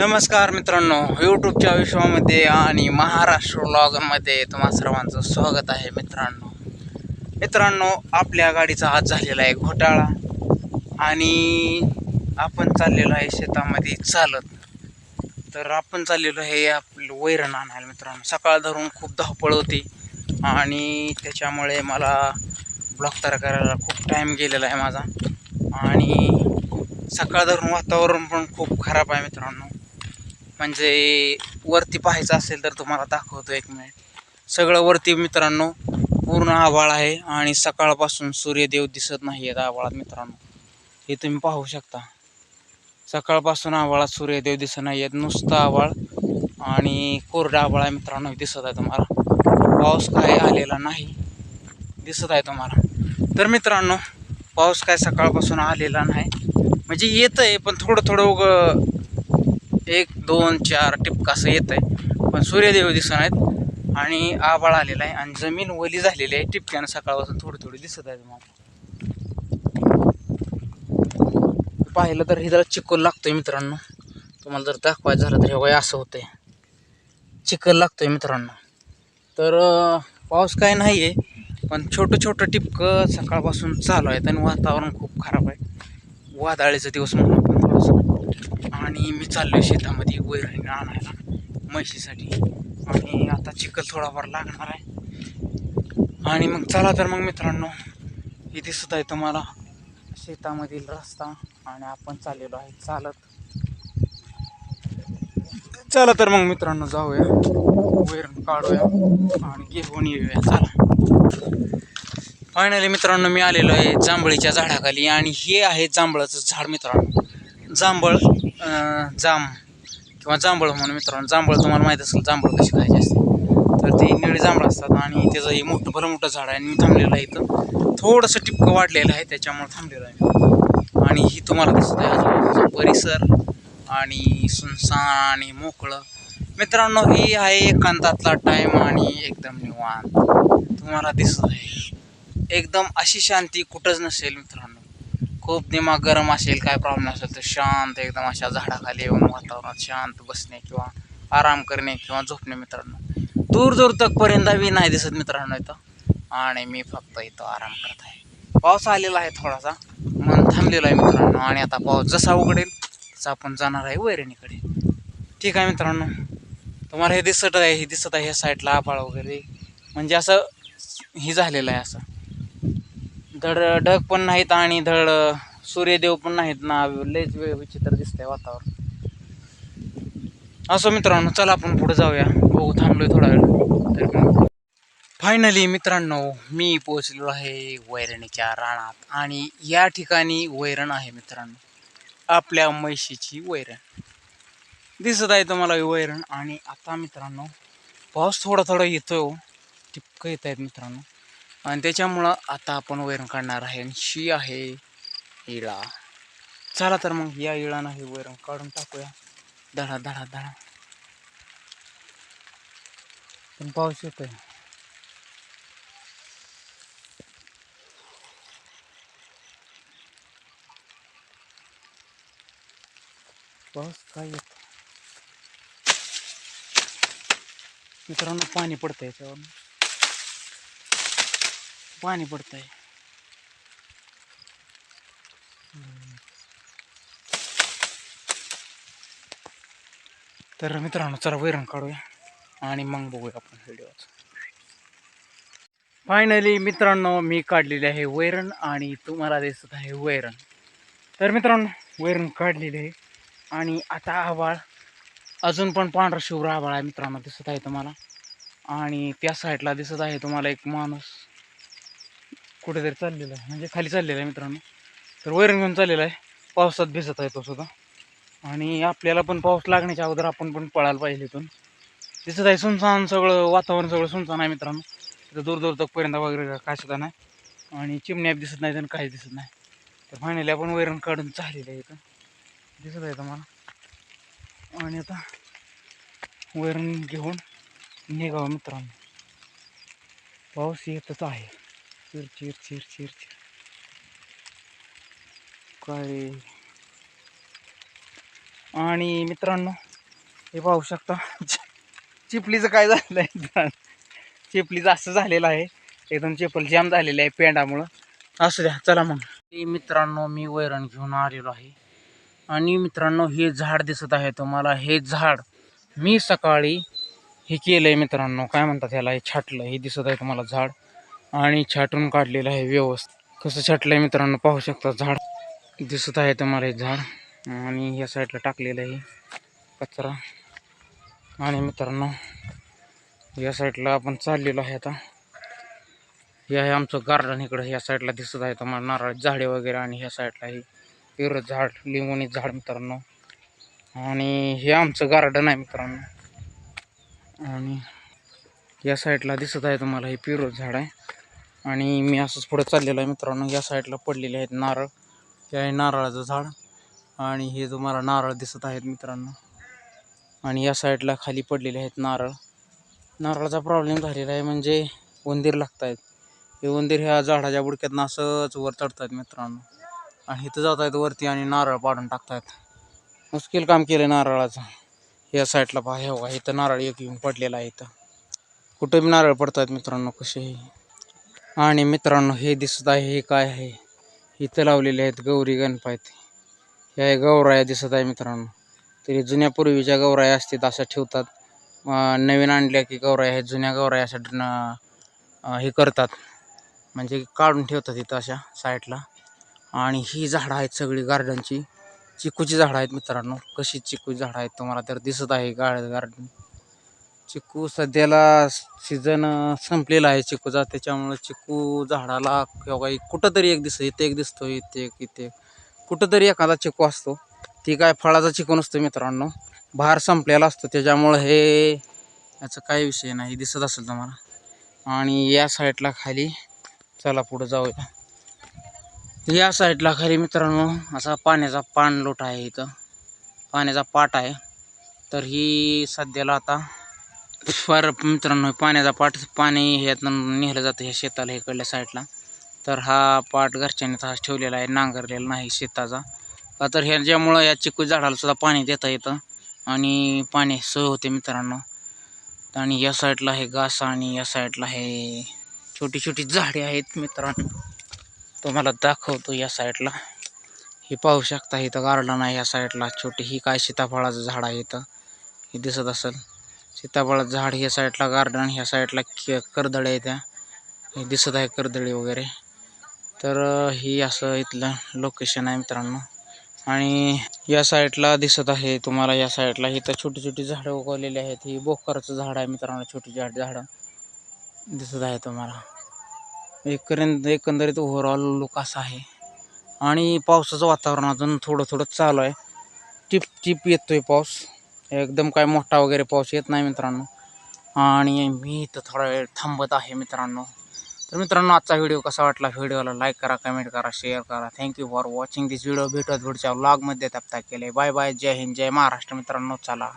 नमस्कार मित्रांनो यूट्यूबच्या विश्वामध्ये आणि महाराष्ट्र ब्लॉगमध्ये तुम्हा सर्वांचं स्वागत आहे मित्रांनो. मित्रांनो आपल्या गाडीचा आज झालेला आहे घोटाळा आणि आपण चाललेलो आहे शेतामध्ये चालत. तर आपण चाललेलो आहे आपलं वैरण आणायला मित्रांनो. सकाळ धरून खूप धावपळ होती आणि त्याच्यामुळे मला ब्लॉग तयार करायला खूप टाईम गेलेला आहे माझा. आणि सकाळ धरून वातावरण पण खूप खराब आहे मित्रांनो. म्हणजे वरती पाहायचं असेल तर तुम्हाला दाखवतो एक मिनिट सगळं वरती मित्रांनो पूर्ण आभाळ आहे आणि सकाळपासून सूर्यदेव दिसत नाही आहेत आभाळात मित्रांनो. हे तुम्ही पाहू शकता. सकाळपासून आभाळात सूर्यदेव दिसत नाही आहेत नुसतं आभाळ आणि कोरडा आभाळ आहे मित्रांनो दिसत आहे तुम्हाला. पाऊस काय आलेला नाही. दिसत आहे तुम्हाला. तर मित्रांनो पाऊस काय सकाळपासून आलेला नाही. म्हणजे येतं आहे पण थोडं थोडं उग एक दोन चार टिपका असं येत आहे पण सूर्यदेव दिसत आहेत आणि आबाळ आलेला आहे आणि जमीन ओली झालेली आहे. टिपक्यानं सकाळपासून थोडी थोडी दिसत आहेत मग पाहिलं तर हे जरा चिकल लागतोय मित्रांनो. तुम्हाला जर दाखवायचं झालं तर हे वय असं होतंय. चिकल लागतोय मित्रांनो. तर पाऊस काय नाही आहे पण छोटं छोटं टिपकं सकाळपासून चालू आहेत आणि वातावरण खूप खराब आहे. वादळीचा दिवस म्हणून थोडंसं. आणि मी चाललो शेतामध्ये वैरण आणायला म्हशीसाठी. आणि आता चिखल थोडाफार लागणार आहे. आणि मग चला तर मग मित्रांनो हे दिसत आहे तुम्हाला शेतामधील रस्ता आणि आपण चाललेलो आहे चालत. चला तर मग मित्रांनो जाऊया वैरण काढूया आणि घेऊन येऊया. चला. फायनली मित्रांनो मी आलेलो आहे जांभळीच्या झाडाखाली आणि हे आहे जांभळाचं झाड मित्रांनो. जांभळ जांब किंवा जांभळ म्हणून मित्रांनो जांभळ तुम्हाला माहीत असेल जांभळ कशी खायची असते. तर ते निळे जांभळ असतात आणि त्याचं हे मोठं भलं मोठं झाड आहे आणि मी थांबलेलं आहे इथं. थोडंसं टिपकं वाढलेलं आहे त्याच्यामुळे थांबलेलं आहे आणि ही तुम्हाला दिसत आहे आजूबाजूचा परिसर आणि सुनसान आणि मोकळं. मित्रांनो ही आहे एकांतातला टाईम आणि एकदम निवांत. तुम्हाला दिसत आहे. एकदम अशी शांती कुठंच नसेल मित्रांनो. खूप दिमाग गरम असेल काय प्रॉब्लेम असेल तर शांत एकदम अशा झाडाखाली येऊन वातावरणात शांत बसणे किंवा आराम करणे किंवा झोपणे मित्रांनो. दूर दूर तकपर्यंत बी नाही दिसत मित्रांनो इथं. आणि मी फक्त इथं आराम करत आहे. पाऊस आलेला आहे थोडासा. मन थांबलेला आहे मित्रांनो. आणि आता पाऊस जसा उघडेल तसा आपण जाणार आहे वैरणीकडे. ठीक आहे मित्रांनो. तुम्हाला हे दिसत आहे हे दिसत आहे ह्या साईडला आभाळ वगैरे. म्हणजे असं हे झालेलं आहे असं. धड ढग पण नाहीत आणि धड सूर्यदेव पण नाहीत ना. लयच वेळ विचित्र दिसतंय वातावरण. असं मित्रांनो चला आपण पुढे जाऊया. बघू थांबलोय थोडा वेळ. फायनली मित्रांनो मी पोहोचलेलो आहे वैरणीच्या रानात. आणि या ठिकाणी वैरण आहे मित्रांनो. आपल्या म्हैशीची वैरण. दिसत आहे तुम्हाला वैरण. आणि आता मित्रांनो पाऊस थोडा थोडा येतोय हो. टिपकं येत आहेत मित्रांनो. आणि त्याच्यामुळं आता आपण वैरण काढणार आहे. आणि शी आहे इळा. चला तर मग या इळानं हे वैरण काढून टाकूया. धडा धडा धडा. पण पाऊस येतोय. पाऊस काय येत? मित्रांनो पाणी पडतंय याच्यावर पाणी पडत आहे तर मित्रांनो चला वैरण काढूया आणि मग बघूया आपण व्हिडिओच. फायनली मित्रांनो मी काढलेले आहे वैरण आणि तुम्हाला दिसत आहे वैरण. तर मित्रांनो वैरण काढलेले आहे आणि आता आभाळ अजून पण पांढरा शुभ्र आभाळ आहे मित्रांनो दिसत आहे तुम्हाला. आणि त्या साईडला दिसत आहे तुम्हाला एक माणूस. कुठेतरी चाललेला आहे. म्हणजे खाली चाललेला आहे मित्रांनो. तर वैरण घेऊन चाललेला आहे. पावसात भिजत आहे तो सुद्धा. आणि आपल्याला पण पाऊस लागण्याच्या अगोदर आपण पण पळायला पाहिजे इथून. दिसत आहे सुनसान सगळं वातावरण सगळं सुनसान आहे मित्रांनो. तिथं दूर दूर तकपर्यंत वगैरे काय सुद्धा नाही. आणि चिमण्या दिसत नाहीत आणि काहीच दिसत नाही. तर फायनली आपण वैरण काढून चाललेलं आहे इथं. दिसत आहे तुम्हाला. आणि आता वैरण घेऊन निघावं मित्रांनो. पाऊस येतच आहे. चिर चिर चिर चिर चिर काय आणि मित्रांनो हे पाहू शकता चिपलीचं काय झालं आहे चिपलीचं असं झालेलं आहे. एकदम चिपल जाम झालेलं आहे पेंडामुळं. असू द्या चला मग. हे मित्रांनो मी वैरण घेऊन आलेलो आहे. आणि मित्रांनो हे झाड दिसत आहे तुम्हाला. हे झाड मी सकाळी हे केलं आहे मित्रांनो. काय म्हणतात ह्याला हे छाटलं. हे दिसत आहे तुम्हाला झाड. आणि छाटून काढलेलं आहे व्यवस्थित. कसं छाटलं आहे मित्रांनो पाहू शकता झाड. दिसत आहे तुम्हाला हे झाड. आणि या साईडला टाकलेलं आहे कचरा. आणि मित्रांनो या साईडला आपण चाललेलो आहे आता. हे आहे आमचं गार्डन इकडं. ह्या साईडला दिसत आहे तुम्हाला नारळ झाडे वगैरे आणि ह्या साईडला हे पेरत झाड लिंबोणी झाड मित्रांनो. आणि हे आमचं गार्डन आहे मित्रांनो. आणि या साईडला दिसत आहे तुम्हाला हे पिरोज झाड आहे. आणि मी असंच पुढे चाललेलो आहे मित्रांनो. या साईडला पडलेले आहेत नारळ. हे आहे नारळाचं झाड. आणि हे तुम्हाला नारळ दिसत आहेत मित्रांनो. आणि या साईडला खाली पडलेले आहेत नारळ. नारळाचा प्रॉब्लेम झालेला आहे म्हणजे उंदीर लागत आहेत हे उंदीर ह्या झाडाच्या बुडक्यातनं असंच वर चढतात मित्रांनो. आणि इथं जात आहेत वरती आणि नारळ पाडून टाकतात मुश्किल काम केलं नारळाचं. या साईडला पहा हे बघा इथं नारळ एक येऊन पडलेला आहे इथं. कुठं बी नारळ पडतात मित्रांनो कसेही. आणि मित्रांनो हे दिसत आहे हे काय आहे? इथं लावलेले आहेत गौरी गणपती. ह्या गौराया दिसत आहे मित्रांनो. तरी जुन्या पूर्वीच्या गौराया असतात अशा ठेवतात. नवीन आणल्या की गौराया आहेत जुन्या गौराया अशा हे करतात. म्हणजे काढून ठेवतात इथं अशा साईडला. आणि ही झाडं आहेत सगळी गार्डनची चिकूची झाडं आहेत मित्रांनो. कशी चिकूची झाडं आहेत तुम्हाला तर दिसत आहे गार्ड गार्डन चिकू सध्याला सीझन संपलेला आहे चिकूचा. त्याच्यामुळं चिकू झाडाला किंवा काही कुठंतरी एक दिसतो इथे एक दिसतो इथे एक इथे कुठंतरी एखादा चिकू असतो. ती काय फळाचा चिकू नसतो मित्रांनो. बाहेर संपलेला असतो. त्याच्यामुळं हे याचा काही विषय नाही. दिसत असेल तुम्हाला. आणि या साईडला खाली चला पुढं जाऊया. या साईडला खाली मित्रांनो असा पाण्याचा पाणलोट आहे इथं. पाण्याचा पाट आहे. तर ही सध्याला आता फार मित्रांनो पाण्याचा पाठ पाणी ह्यातनं नेलं जातं ह्या शेताला इकडल्या साईडला. तर हा पाठ घरच्यांनी तसाच ठेवलेला आहे नांगरलेला नाही शेताचा. तर तर ह्याच्यामुळं या चिकू झाडाला सुद्धा पाणी देता येतं आणि पाणी सोय होते मित्रांनो. आणि या साईडला आहे घास आणि या साईडला आहे छोटी छोटी झाडे आहेत मित्रांनो. तुम्हाला दाखवतो या साईडला. हे पाहू शकता इथं गार्डन आहे या साईडला. छोटी ही काय सीताफळाचं झाड आहे इथं. हे दिसत असेल. सीताफळाचं झाड ह्या साईडला गार्डन ह्या साईडला के त्या. हे दिसत आहे करदळी वगैरे. तर ही असं इथलं लोकेशन आहे मित्रांनो. आणि या साईडला दिसत आहे तुम्हाला या साईडला इथं छोटी छोटी झाडं उगवलेली आहेत. ही बोकराचं झाड आहे मित्रांनो छोटी झाड झाडं. दिसत आहे तुम्हाला. एकंद एकंदरीत ओव्हरऑल लुक असा आहे. आणि पावसाचं वातावरण अजून थोडं थोडं चालू आहे. टिप टिप येतोय पाऊस. एकदम काय मोठा वगैरे पाऊस येत नाही मित्रांनो. आणि मी इथं थोडा वेळ थांबत आहे मित्रांनो. तर मित्रांनो आजचा व्हिडिओ कसा वाटला? व्हिडिओला लाईक करा कमेंट करा शेअर करा. Thank you for watching this video भेटत पुढच्या व्लॉगमध्ये तप्ता केले बाय बाय जय हिंद जय महाराष्ट्र मित्रांनो. चला.